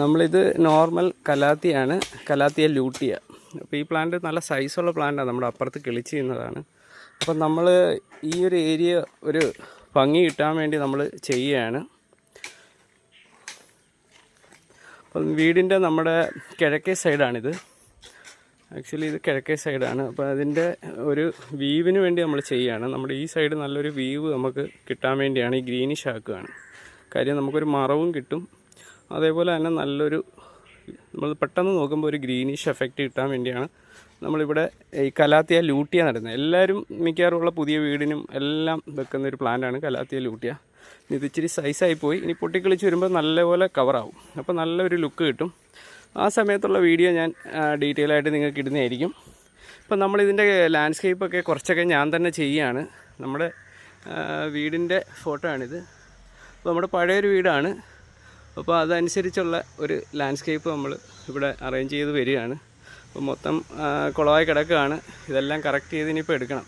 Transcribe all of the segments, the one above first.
നമ്മളിത് normal കലാത്തിയാണ് calathea lutea. അപ്പോൾ ഈ പ്ലാന്റ് നല്ല സൈസുള്ള പ്ലാന്റാണ് നമ്മുടെ അപ്പുറത്ത് കിളിച്ച് ചെയ്യുന്നതാണ് അപ്പം നമ്മൾ ഈ ഒരു ഏരിയ ഒരു ഭംഗി കിട്ടാൻ വേണ്ടി നമ്മൾ ചെയ്യുകയാണ് അപ്പം വീടിന്റെ നമ്മുടെ കിഴക്കേ സൈഡാണിത് ആക്ച്വലി ഇത് കിഴക്കേ സൈഡാണ് അപ്പോൾ അതിന്റെ ഒരു വീവിന് വേണ്ടി നമ്മൾ ചെയ്യുകയാണ് നമ്മുടെ ഈ സൈഡ് നല്ലൊരു വീവ് നമുക്ക് കിട്ടാൻ വേണ്ടിയാണ് ഈ ഗ്രീനിഷ് ആക്കുകയാണ്. കാര്യം നമുക്കൊരു മറവും കിട്ടും. അതേപോലെ തന്നെ നല്ലൊരു നമ്മൾ പെട്ടെന്ന് നോക്കുമ്പോൾ ഒരു ഗ്രീനിഷ് എഫക്റ്റ് കിട്ടാൻ വേണ്ടിയാണ് നമ്മളിവിടെ ഈ കലാത്തിയ ലൂട്ടിയ നടുന്നത് എല്ലാവരും മിക്കവാറുമുള്ള പുതിയ വീടിനും എല്ലാം വെക്കുന്ന ഒരു പ്ലാന്റാണ് കലാത്തിയ ലൂട്ടിയ. ഇത് ഇച്ചിരി സൈസായി പോയി. ഇനി പൊട്ടിക്കളിച്ച് വരുമ്പോൾ നല്ലപോലെ കവറാവും അപ്പോൾ നല്ലൊരു ലുക്ക് കിട്ടും. ആ സമയത്തുള്ള വീഡിയോ ഞാൻ ഡീറ്റെയിൽ ആയിട്ട് നിങ്ങൾക്ക് ഇടുന്നതായിരിക്കും. ഇപ്പം നമ്മളിതിന്റെ ലാൻഡ്സ്കേപ്പൊക്കെ കുറച്ചൊക്കെ ഞാൻ തന്നെ ചെയ്യുകയാണ് നമ്മുടെ വീടിന്റെ ഫോട്ടോ ആണിത്. അപ്പോൾ നമ്മുടെ പഴയൊരു വീടാണ്. അപ്പോൾ അതനുസരിച്ചുള്ള ഒരു ലാൻഡ്സ്കേപ്പ് നമ്മൾ ഇവിടെ അറേഞ്ച് ചെയ്ത് വരികയാണ്. അപ്പോൾ മൊത്തം കുളമായി കിടക്കുകയാണ്. ഇതെല്ലാം കറക്റ്റ് ചെയ്ത് ഇനിയിപ്പോൾ എടുക്കണം.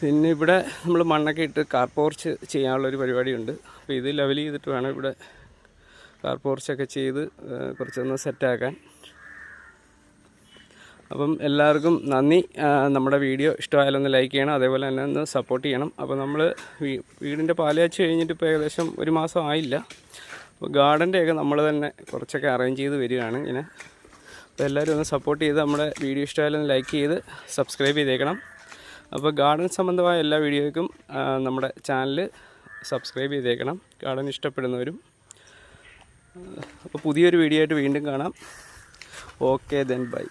പിന്നെ ഇവിടെ നമ്മൾ മണ്ണൊക്കെ ഇട്ട് കാർ പോർച്ച് ചെയ്യാനുള്ളൊരു പരിപാടിയുണ്ട്. അപ്പോൾ ഇത് ലെവൽ ചെയ്തിട്ട് വേണം ഇവിടെ കാർ പോർച്ചൊക്കെ ചെയ്ത് കുറച്ചൊന്ന് സെറ്റാക്കാൻ അപ്പം എല്ലാവർക്കും നന്ദി. നമ്മുടെ വീഡിയോ ഇഷ്ടമായാലൊന്ന് ലൈക്ക് ചെയ്യണം അതേപോലെ തന്നെ ഒന്ന് സപ്പോർട്ട് ചെയ്യണം. അപ്പോൾ നമ്മൾ വീടിന്റെ പാലയാച്ച് കഴിഞ്ഞിട്ട് ഇപ്പോൾ ഏകദേശം ഒരു മാസം ആയില്ല. അപ്പോൾ ഗാർഡന്റെയൊക്കെ നമ്മൾ തന്നെ കുറച്ചൊക്കെ അറേഞ്ച് ചെയ്ത് വരികയാണ് ഇങ്ങനെ. അപ്പോൾ എല്ലാവരും ഒന്ന് സപ്പോർട്ട് ചെയ്ത് നമ്മുടെ വീഡിയോ ഇഷ്ടമായാലൊന്ന് ലൈക്ക് ചെയ്ത് സബ്സ്ക്രൈബ് ചെയ്തേക്കണം. അപ്പോൾ ഗാർഡൻ സംബന്ധമായ എല്ലാ വീഡിയോയ്ക്കും നമ്മുടെ ചാനൽ സബ്സ്ക്രൈബ് ചെയ്തേക്കണം. ഗാർഡൻ ഇഷ്ടപ്പെടുന്നവരും. അപ്പോൾ പുതിയൊരു വീഡിയോ ആയിട്ട് വീണ്ടും കാണാം. Okay then bye